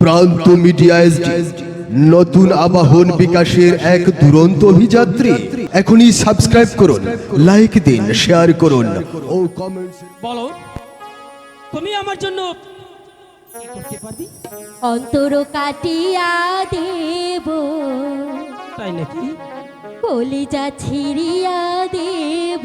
প্রান্ত media SD নতুন আবাহন বিকাশের এক দুরন্ত অভিযাত্রী। এখনই সাবস্ক্রাইব করুন লাইক দিন শেয়ার করুন ও কমেন্টস বলো তুমি আমার জন্য কি করতে পারবি? অন্তর কাটিয়া দেব। তাই নাকি? কলিজা ছিড়িয়া দেব।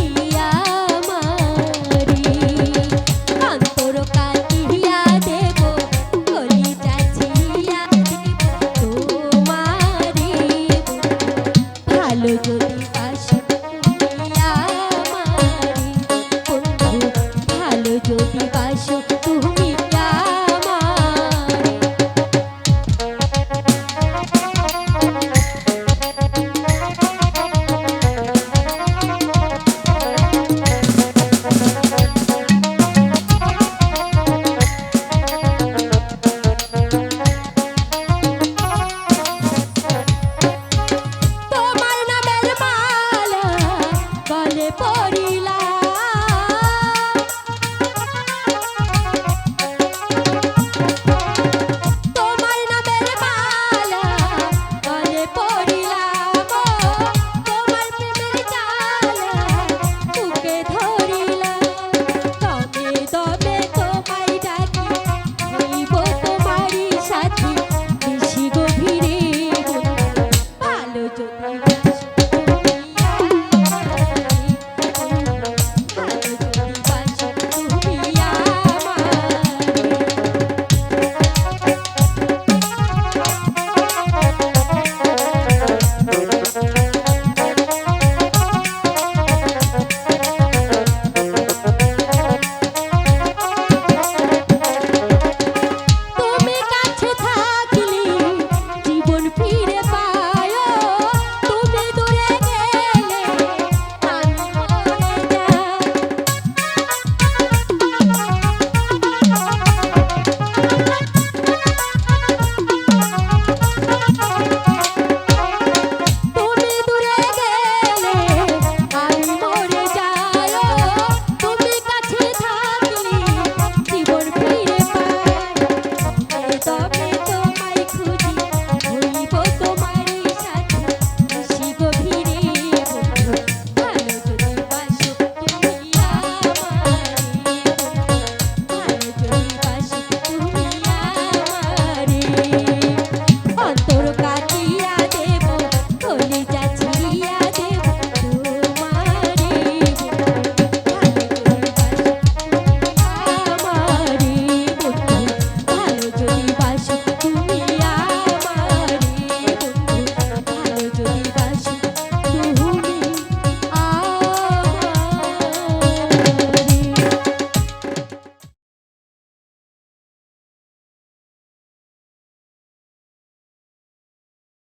পড়িলা